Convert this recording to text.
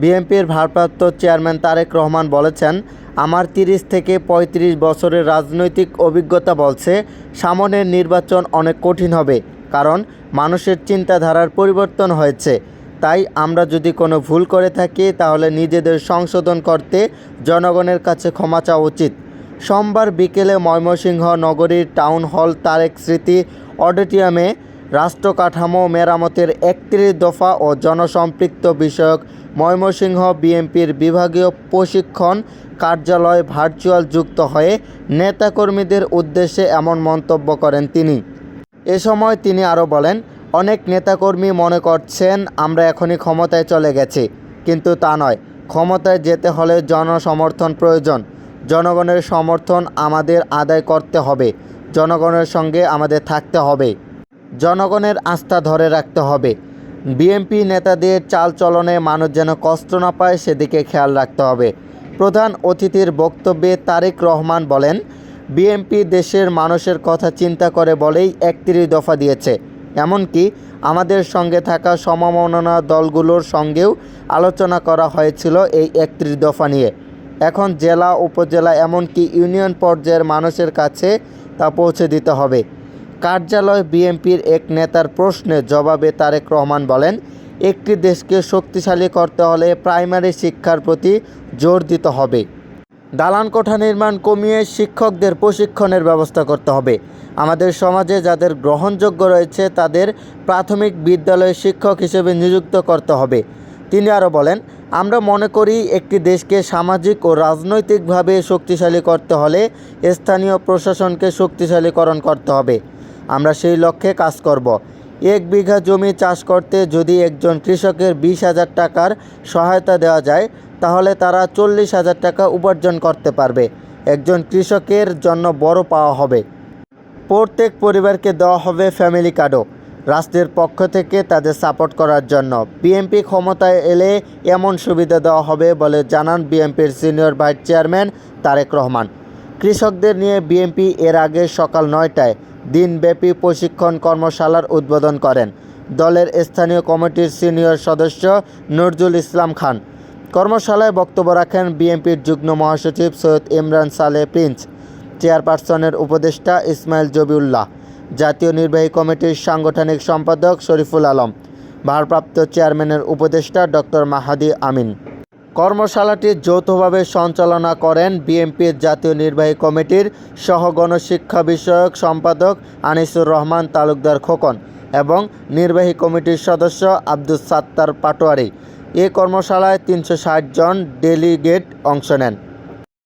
বিএনপির ভারপ্রাপ্ত চেয়ারম্যান তারেক রহমান বলেছেন, আমার তিরিশ থেকে ৩৫ বছরের রাজনৈতিক অভিজ্ঞতা বলছে, সামনের নির্বাচন অনেক কঠিন হবে, কারণ মানুষের চিন্তাধারার পরিবর্তন হয়েছে। তাই আমরা যদি কোনো ভুল করে থাকি, তাহলে নিজেদের সংশোধন করতে জনগণের কাছে ক্ষমা চাওয়া উচিত। সোমবার বিকেলে ময়মনসিংহ নগরীর টাউন হল তারেক স্মৃতি অডিটোরিয়ামে রাষ্ট্র কাঠামো মেরামতের একত্রিশ দফা ও জনসম্পৃক্ত বিষয়ক ময়মনসিংহ বিএনপির বিভাগীয় প্রশিক্ষণ কার্যালয় ভার্চুয়াল যুক্ত হয়ে নেতাকর্মীদের উদ্দেশ্যে এমন মন্তব্য করেন তিনি। এ সময় তিনি আরও বলেন, অনেক নেতাকর্মী মনে করছেন আমরা এখনই ক্ষমতায় চলে গেছি, কিন্তু তা নয়। ক্ষমতায় যেতে হলে জনসমর্থন প্রয়োজন। জনগণের সমর্থন আমাদের আদায় করতে হবে। জনগণের সঙ্গে আমাদের থাকতে হবে। জনগণের আস্থা ধরে রাখতে হবে। বিএনপি নেতাদের চালচলনে মানুষ যেন কষ্ট না পায় সেদিকে খেয়াল রাখতে হবে। প্রধান অতিথির বক্তব্যে তারেক রহমান বলেন, বিএনপি দেশের মানুষের কথা চিন্তা করে বলেই একত্রিশ দফা দিয়েছে। এমনকি আমাদের সঙ্গে থাকা সমমননা দলগুলোর সঙ্গেও আলোচনা করা হয়েছিল এই একত্রিশ দফা নিয়ে। এখন জেলা, উপজেলা, এমনকি ইউনিয়ন পর্যায়ের মানুষের কাছে তা পৌঁছে দিতে হবে। কার্যালয় বিএনপির এক নেতার প্রশ্নের জবাবে তারেক রহমান বলেন, একটি দেশকে শক্তিশালী করতে হলে প্রাইমারি শিক্ষার প্রতি জোর দিতে হবে। দালান কোঠা নির্মাণ কমিয়ে শিক্ষকদের প্রশিক্ষণের ব্যবস্থা করতে হবে। আমাদের সমাজে যাদের গ্রহণযোগ্য রয়েছে, তাদের প্রাথমিক বিদ্যালয়ে শিক্ষক হিসেবে নিযুক্ত করতে হবে। তিনি আরও বলেন, আমরা মনে করি একটি দেশকে সামাজিক ও রাজনৈতিকভাবে শক্তিশালী করতে হলে স্থানীয় প্রশাসনকে শক্তিশালীকরণ করতে হবে। আমরা সেই লক্ষ্যে কাজ করব। এক বিঘা জমি চাষ করতে যদি একজন কৃষকের বিশ হাজার টাকার সহায়তা দেওয়া যায়, তাহলে তারা চল্লিশ হাজার টাকা উপার্জন করতে পারবে। একজন কৃষকের জন্য বড় পাওয়া হবে। প্রত্যেক পরিবারকে দেওয়া হবে ফ্যামিলি কার্ডও। রাষ্ট্রের পক্ষ থেকে তাদের সাপোর্ট করার জন্য। বিএনপি ক্ষমতায় এলে এমন সুবিধা দেওয়া হবে বলে জানান বিএনপির senior vice chairman Tarique Rahman. কৃষকদের নিয়ে বিএনপি এর আগে সকাল নয়টায় দিনব্যাপী প্রশিক্ষণ কর্মশালার উদ্বোধন করেন দলের স্থানীয় কমিটির সিনিয়র সদস্য নজরুল ইসলাম খান। কর্মশালায় বক্তব্য রাখেন বিএনপির যুগ্ম মহাসচিব সৈয়দ ইমরান সালে প্রিন্স, চেয়ারপারসনের উপদেষ্টা ইসমাইল জবিউল্লাহ, জাতীয় নির্বাহী কমিটির সাংগঠনিক সম্পাদক শরীফুল আলম, ভারপ্রাপ্ত চেয়ারম্যানের উপদেষ্টা ডক্টর মাহাদি আমিন। কর্মশালাটি যৌথভাবে সঞ্চালনা করেন বিএনপির জাতীয় নির্বাহী কমিটির সহ গণশিক্ষা বিষয়ক সম্পাদক আনিসুর রহমান তালুকদার খোকন এবং নির্বাহী কমিটির সদস্য আব্দুল সাত্তার পাটোয়ারি। এ কর্মশালায় তিনশো ষাট জন ডেলিগেট অংশ নেন।